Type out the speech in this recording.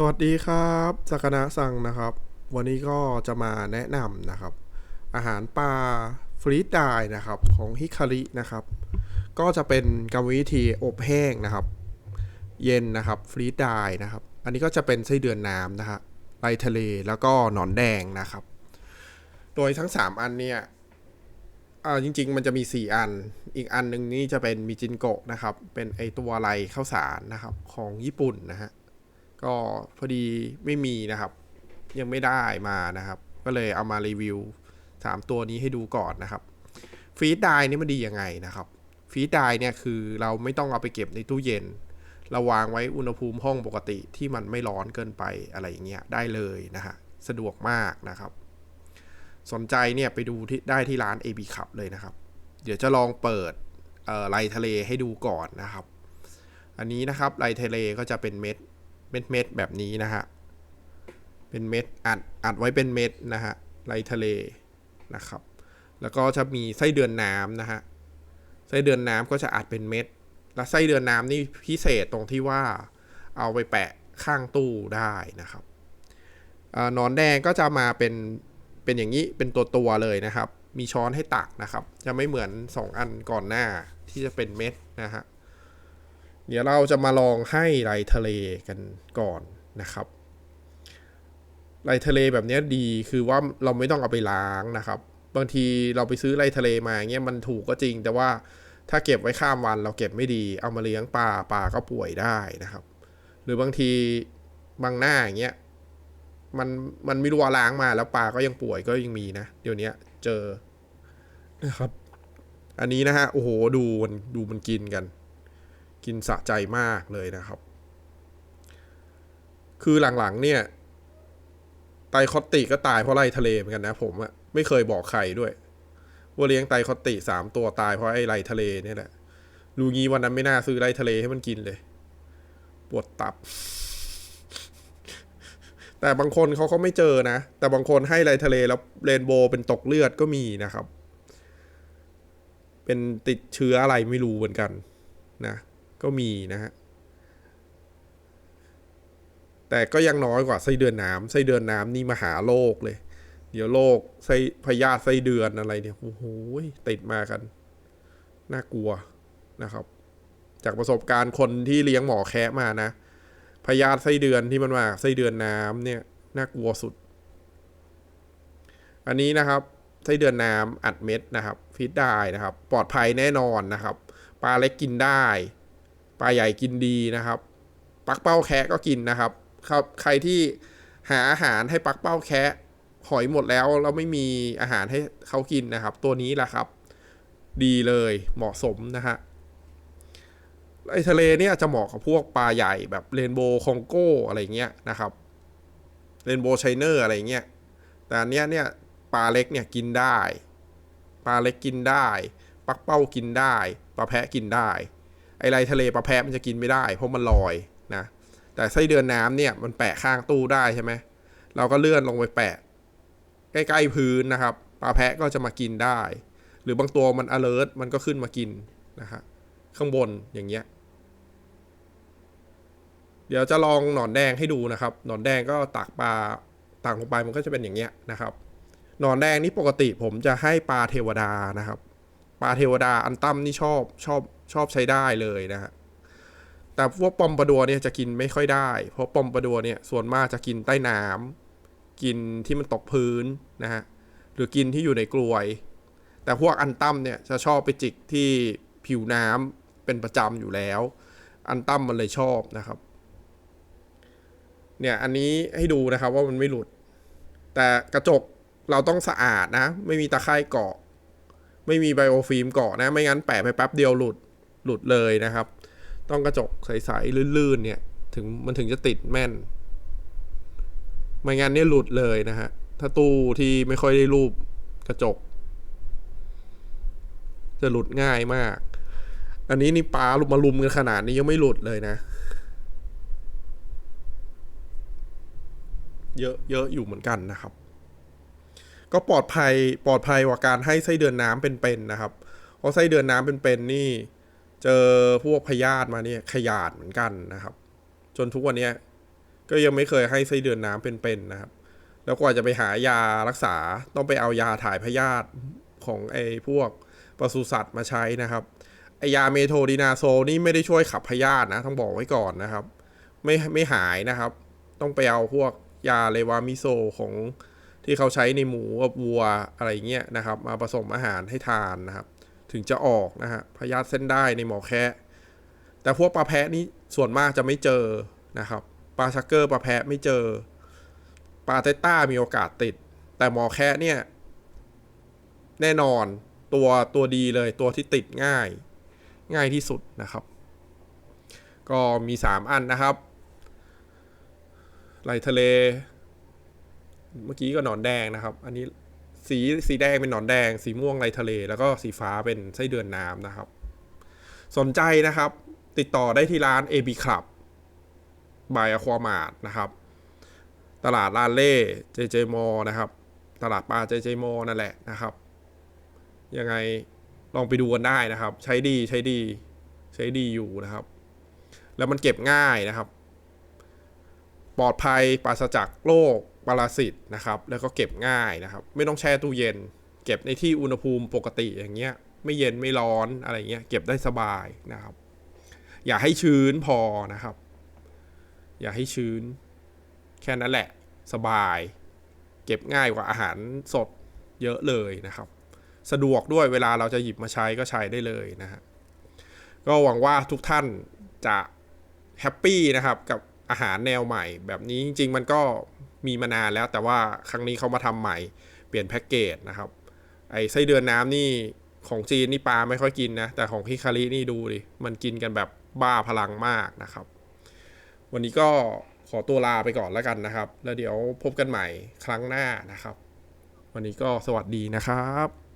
สวัสดีครับสักนะสั่งนะครับ วันนี้ก็จะมาแนะนำนะครับ อาหารปลาฟรีดไดนะครับของฮิคารินะครับ ก็จะเป็นกรรมวิธีอบแห้งนะครับ เย็นนะครับฟรีดไดนะครับ อันนี้ก็จะเป็นไส้เดือนน้ำนะฮะไรทะเลแล้วก็หนอนแดงนะครับ โดยทั้ง 3 อันเนี่ยอ่าจริง ๆ มันจะมี 4 อัน อีกอันหนึ่งนี่จะเป็นมิจินโกะนะครับ เป็นไอตัวไรข้าวสารนะครับของญี่ปุ่นนะฮะ ก็พอดีไม่มีนะครับ ยังไม่ได้มานะครับ ก็เลยเอามารีวิว 3 ตัวนี้ให้ดูก่อนนะครับฟีดไดนี่มันดียังไงนะครับฟีดไดเนี่ยคือเราไม่ต้องเอาไปเก็บในตู้เย็นเราวางไว้อุณหภูมิห้องปกติที่มันไม่ร้อนเกินไปอะไรอย่างเงี้ยได้เลยนะฮะสะดวกมากนะครับ สนใจเนี่ยไปดูที่ได้ที่ร้าน AB ขับเลยนะครับ เดี๋ยวจะลองเปิดเอ่อไลทะเลให้ดูก่อนนะครับ อันนี้นะครับไลทะเลก็จะเป็นเม็ด เม็ดเม็ดแบบนี้นะฮะ เป็นเม็ดอัดอัดไว้เป็นเม็ดนะฮะไรทะเลนะครับ แล้วก็จะมีไส้เดือนน้ำนะฮะ ไส้เดือนน้ำก็จะอัดเป็นเม็ด และไส้เดือนน้ำนี่พิเศษตรงที่ว่าเอาไปแปะข้างตู้ได้นะครับเอ่อนอนแดงก็จะมาเป็นเป็นอย่างนี้เป็นตัวตัวๆเลยนะครับ มีช้อนให้ตักนะครับ จะไม่เหมือน 2 อันก่อนหน้าที่จะเป็นเม็ดนะฮะ เดี๋ยวเราจะมาลองให้ไรทะเลกันก่อนนะครับไรทะเลแบบนี้ดีคือว่าเราไม่ต้องเอาไปล้างนะครับ บางทีเราไปซื้อไรทะเลมาเงี้ยมันถูกก็จริง แต่ว่าถ้าเก็บไว้ข้ามวันเราเก็บไม่ดี เอามาเลี้ยงปลาปลาก็ป่วยได้นะครับ หรือบางทีบางหน้าอย่างเงี้ยมันมันไม่รู้ว่าล้างมาแล้วปลาก็ยังป่วยก็ยังมีนะ เดี๋ยวนี้เจอนะครับ อันนี้นะฮะโอ้โหดูมันดูมันกินกัน กินสะใจมากเลยนะครับ คือหลังๆเนี่ย ไตคอตติก็ตายเพราะไล่ทะเลเหมือนกันนะผมอะไม่เคยบอกใครด้วย ว่าเลี้ยงไตคอตติสามตัวตายเพราะไอ้ไล่ทะเลเนี่ยแหละดูงี้วันนั้นไม่น่าซื้อไล่ทะเลให้มันกินเลย ปวดตับ แต่บางคนเขาก็ไม่เจอนะ แต่บางคนให้ไล่ทะเลแล้วเรนโบว์เป็นตกเลือดก็มีนะครับ เป็นติดเชื้ออะไรไม่รู้เหมือนกัน นะ มีนะฮะแต่ก็ยังน้อยกว่าไส้เดือนน้ำไส้เดือนน้ำนี่มหาโรคเลย เดี๋ยวโรคไส้พยาธิไส้เดือนอะไรเนี่ยโอ้โหติดมากัน น่ากลัวนะครับ จากประสบการณ์คนที่เลี้ยงหมอแคะมานะพยาธิไส้เดือนที่มันมาไส้เดือนน้ำเนี่ยน่ากลัวสุด อันนี้นะครับไส้เดือนน้ำอัดเม็ดนะครับฟีดได้นะครับ ปลอดภัยแน่นอนนะครับปลาเล็กกินได้ ปลาใหญ่กินดีนะครับปักเป้าแคะก็กินนะครับครับใครที่หาอาหารให้ปักเป้าแคะหอยหมดแล้วแล้วไม่มีอาหารให้เขากินนะครับ ตัวนี้แหละครับ ดีเลยเหมาะสมนะฮะไอทะเลเนี่ยจะเหมาะกับพวกปลาใหญ่แบบเรนโบว์คองโกอะไรเงี้ยนะครับเรนโบว์ไชเนอร์อะไรเงี้ยแต่อันเนี้ยเนี่ยปลาเล็กเนี่ยกินได้ ปลาเล็กกินได้ ปักเป้ากินได้ปลาแพะกินได้ ไอไรทะเลปลาแพะมันจะกินไม่ได้ เพราะมันลอยนะแต่ไส้เดือนน้ำเนี่ยมันแปะข้างตู้ได้ใช่ไหมเราก็เลื่อนลงไปแปะ ใกล้ๆพื้นนะครับปลาแพะก็จะมากินได้ หรือบางตัวมัน alert มันก็ขึ้นมากินนะฮะข้างบนอย่างเงี้ยเดี๋ยวจะลองหนอนแดงให้ดูนะครับ หนอนแดงก็ตักปลาตักลงไปมันก็จะเป็นอย่างเงี้ยนะครับ หนอนแดงนี่ปกติผมจะให้ปลาเทวดานะครับ ปลาเทวดาอันตั้มนี่ชอบชอบชอบใช้ได้เลยนะฮะแต่พวกปอมปลาดัวเนี่ยจะกินไม่ค่อยได้ เพราะปอมปลาดัวเนี่ยส่วนมากจะกินใต้น้ำกินที่มันตกพื้นนะฮะหรือกินที่อยู่ในกลวย แต่พวกอันตั้มเนี่ยจะชอบไปจิกที่ผิวน้ำเป็นประจำอยู่แล้ว อันตั้มมันเลยชอบนะครับเนี่ยอันนี้ให้ดูนะครับว่ามันไม่หลุด แต่กระจกเราต้องสะอาดนะ ไม่มีตะไคร่เกาะ ไม่มีไบโอฟิล์มเกาะนะ ไม่งั้นแปะไปแป๊บเดียวหลุดหลุดเลยนะครับ ต้องกระจกใสๆลื่นๆเนี่ยถึงมันถึงจะติดแม่น ไม่งั้นเนี่ยหลุดเลยนะฮะถ้าตู้ที่ไม่ค่อยได้รูปกระจก จะหลุดง่ายมาก อันนี้นี่ปลาลุมมาลุมกันขนาดนี้ยังไม่หลุดเลยนะ เยอะเยอะอยู่เหมือนกันนะครับ ก็ปลอดภัยปลอดภัยกว่าการให้ไส้เดือนน้ำเป็นๆนะครับ เพราะไส้เดือนน้ำเป็นๆนี่ เจอพวกพยาธิมาเนี่ยขยาดเหมือนกันนะครับ จนทุกวันเนี้ยก็ยังไม่เคยให้ไส้เดือนน้ำเป็นๆนะครับ แล้วกว่าจะไปหายารักษาต้องไปเอายาถ่ายพยาธิของไอ้พวกปศุสัตว์มาใช้นะครับไอยาเมโทดีนาโซนี่ไม่ได้ช่วยขับพยาธินะต้องบอกไว้ก่อนนะครับ ไม่ไม่หายนะครับ ต้องไปเอาพวกยาเลวามิโซของ ที่เขาใช้ในหมูกับวัวอะไรเงี้ยนะครับ มาผสมอาหารให้ทานนะครับ ถึงจะออกนะฮะพยาธิเส้นได้ในหมอแคะแต่พวกปลาแพะนี่ส่วนมากจะไม่เจอนะครับปลาชักเกอร์ปลาแพะไม่เจอปลาเตต้ามีโอกาสติด แต่หมอแคะเนี่ย แน่นอนตัวตัวดีเลยตัวที่ติดง่าย ง่ายที่สุดนะครับ ก็มี 3 อันนะครับไหลทะเล เมื่อกี้ก็หนอนแดงนะครับ อันนี้สีสีแดงเป็นหนอนแดง สีม่วงไหลทะเล แล้วก็สีฟ้าเป็นไส้เดือนน้ำนะครับ สนใจนะครับ ติดต่อได้ที่ร้าน AB Club บายอความาดนะครับ ตลาดลานเล่เจเจมอนะครับ ตลาดปลาเจเจมอนั่นแหละนะครับ ยังไงลองไปดูกันได้นะครับ ใช้ดีใช้ดี ใช้ดีอยู่นะครับ แล้วมันเก็บง่ายนะครับ ปลอดภัยปราศจากโรค ปรสิตนะครับ แล้วก็เก็บง่ายนะครับ ไม่ต้องแช่ตู้เย็น เก็บในที่อุณหภูมิปกติอย่างเงี้ย ไม่เย็นไม่ร้อนอะไรเงี้ย เก็บได้สบายนะครับ อย่าให้ชื้นพอนะครับ อย่าให้ชื้น แค่นั้นแหละ สบาย เก็บง่ายกว่าอาหารสดเยอะเลยนะครับ สะดวกด้วยเวลาเราจะหยิบมาใช้ก็ใช้ได้เลยนะฮะ ก็หวังว่าทุกท่านจะแฮปปี้นะครับกับอาหารแนวใหม่แบบนี้จริงๆมันก็ มีมานานแล้ว แต่ว่าครั้งนี้เขามาทำใหม่เปลี่ยนแพ็กเกจนะครับไอ้ไส้เดือนน้ำนี่ของจีนนี่ปลาไม่ค่อยกินนะ แต่ของฮิคารินี่ดูดิ มันกินกันแบบบ้าพลังมากนะครับ วันนี้ก็ขอตัวลาไปก่อนแล้วกันนะครับ แล้วเดี๋ยวพบกันใหม่ครั้งหน้านะครับ วันนี้ก็สวัสดีนะครับ